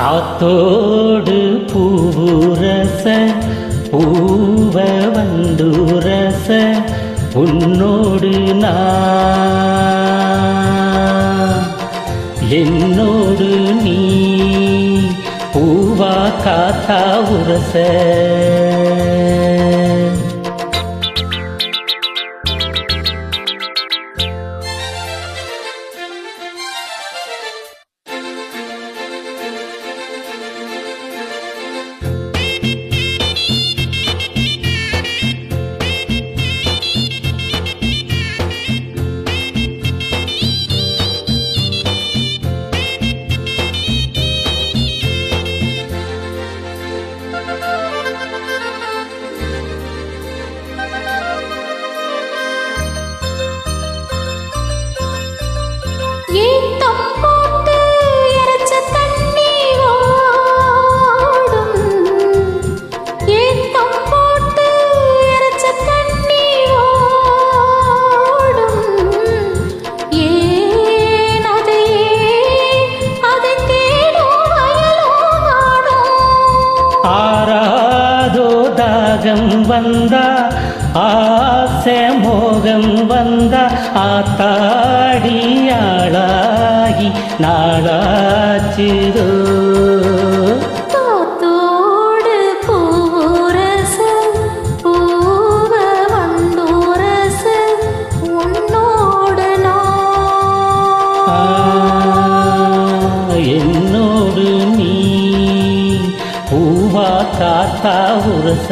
காத்தோடு பூரச பூவ வந்துரச உன்னோடு நான். என்னோடு நீ பூவா காத்தா உரச. தாகம் வந்தா ஆசை மோகம் வந்தா ஆத்தாடி ஆத்தாடியாளாகி நாளாச்சுதோ என்னோடு நீ பூவா காத்தா உரச.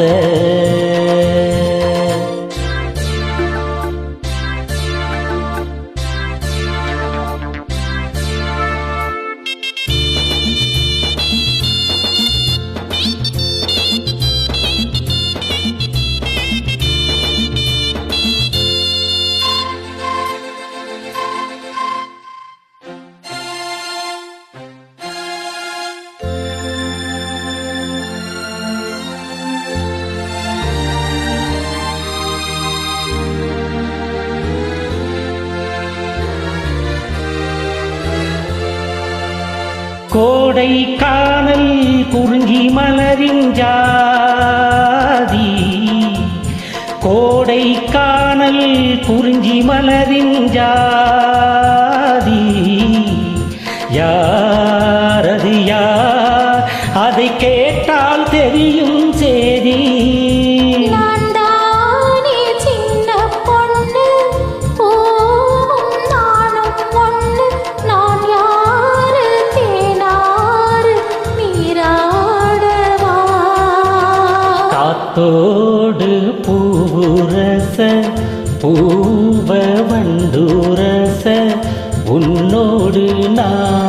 கோடை காணல் குறிஞ்சி மலரின் ஜாதி. கோடை காணல் குறிஞ்சி மலரின் ஜாதி காத்தோடு பூரச பூவ வண்டூரச உன்னோடு நான்